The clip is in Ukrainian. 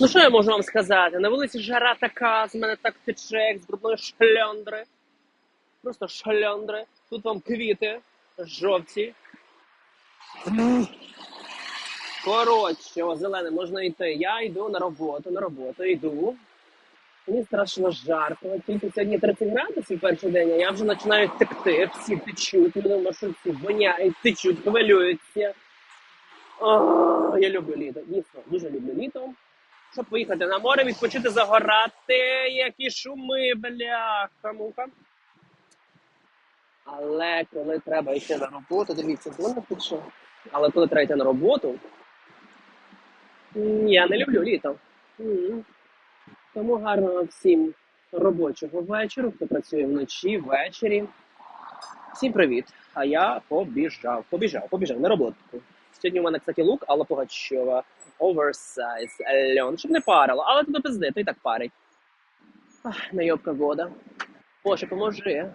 Ну що я можу вам сказати? На вулиці жара така, з мене так тече, як з брудної шльондри. Просто шльондри. Тут вам квіти жовті. Коротше, зелене, можна йти. Я йду на роботу, на роботу йду. Мені страшно жарко. Тільки сьогодні 30 градусів перший день, а я вже починаю текти, всі течуть, люди в маршрутці воняють, течуть, хвилюються. О, я люблю літо. Дійсно, дуже люблю літо. Щоб поїхати на море, відпочити, загорати, які шуми, бляха, муха. Але коли треба йти на роботу, дивіться, воно тече. Але коли треба йти на роботу, я не люблю літо. Тому гарного всім робочого вечора, хто працює вночі, ввечері. Всім привіт! А я побіжав, побіжав, побіжав на роботу. Сьогодні у мене, кстати, лук Алла Пугачова. Оверсайз, льон, щоб не парило, але тут пизди, то і так парить. Ах, найобка года. Боже, поможи.